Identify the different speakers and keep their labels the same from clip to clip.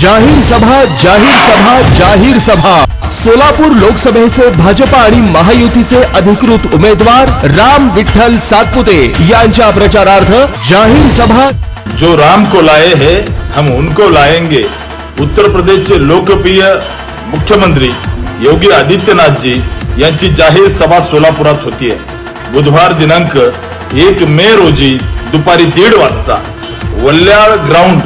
Speaker 1: जाहीर सभा जाहीर सभा जाहीर सभा. सोलापूर लोकसभेचे भाजपा आणि महायुतीचे अधिकृत उमेदवार राम विठ्ठल सातपुते यांच्या प्रचारार्थ जाहीर सभा.
Speaker 2: जो राम को लाए है हम उनको लाएंगे. उत्तर प्रदेशचे लोकप्रिय मुख्यमंत्री योगी आदित्यनाथ जी यांची जाहीर सभा सोलापुरात होतीये बुधवार दिनांक एक मे रोजी दुपारी दीड वाजता वल्याळ ग्राउंड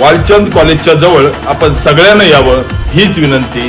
Speaker 2: वालचंद कॉलेजच्या जवळ आपण सगळ्यांना यावं हीच विनंती.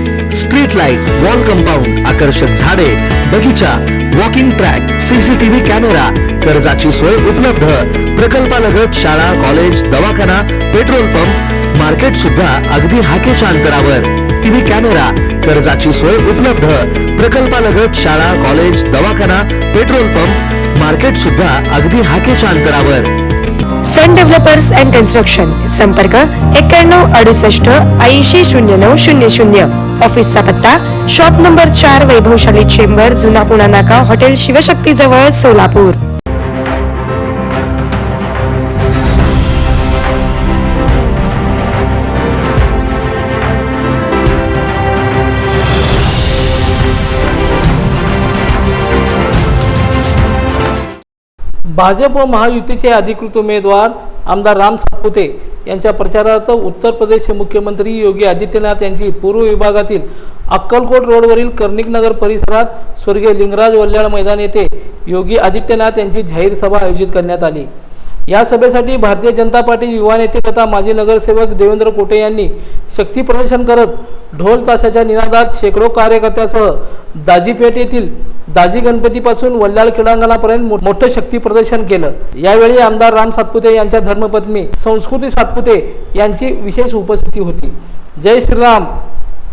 Speaker 3: street light wall compound आकर्षक झाडे बगीचा वॉकिंग ट्रॅक सीसीटीव्ही कॅमेरा कर्जाची सोय उपलब्ध. प्रकल्पालगत शाळा कॉलेज दवाखाना पेट्रोल पंप मार्केट सुद्धा अगदी हाकेच्या अंतरावर. टीव्ही कॅमेरा कर्जाची सोय उपलब्ध. प्रकल्पालगत शाळा कॉलेज दवाखाना पेट्रोल पंप मार्केट सुद्धा अगदी हाकेच्या अंतरावर.
Speaker 4: सन डेव्हलपर्स अँड कन्स्ट्रक्शन संपर्क एक्क्याण्णव अडुसष्ट ऐंशी शून्य नऊ शून्य शून्य. ऑफिसचा पत्ता शॉप नंबर चार वैभवशाली चेंबर जुना पुणा नाका हॉटेल शिवशक्ती जवळ सोलापूर.
Speaker 5: भाजप व महायुतीचे अधिकृत उमेदवार आमदार राम सातपुते यांच्या प्रचारार्थ उत्तर प्रदेशचे मुख्यमंत्री योगी आदित्यनाथ यांची पूर्व विभागातील अक्कलकोट रोडवरील कर्णिकनगर परिसरात स्वर्गीय लिंगराज वल्याळ मैदान येथे योगी आदित्यनाथ यांची जाहीर सभा आयोजित करण्यात आली. या सभेसाठी भारतीय जनता पार्टी युवा नेते तथा माजी नगरसेवक देवेंद्र कोटे यांनी शक्ती प्रदर्शन करत ढोल ताशाच्या निनादात शेकडो कार्यकर्त्यासह दाजीपेठ येथील दाजी गणपतीपासून वल्लाळ क्रीडांगणापर्यंत मोठं शक्ती प्रदर्शन केलं. यावेळी आमदार राम सातपुते यांच्या धर्मपत्नी संस्कृती सातपुते यांची विशेष उपस्थिती होती. जय श्रीराम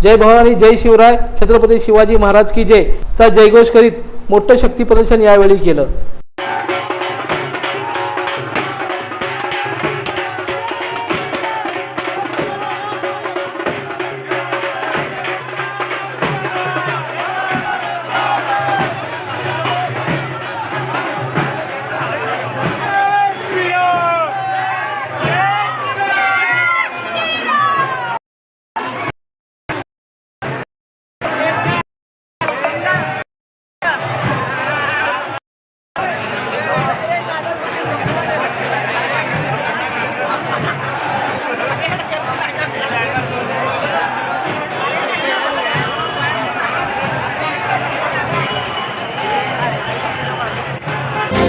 Speaker 5: जय भवानी जय शिवराय छत्रपती शिवाजी महाराज की जय. चा जयघोष करीत मोठं शक्ती प्रदर्शन यावेळी केलं.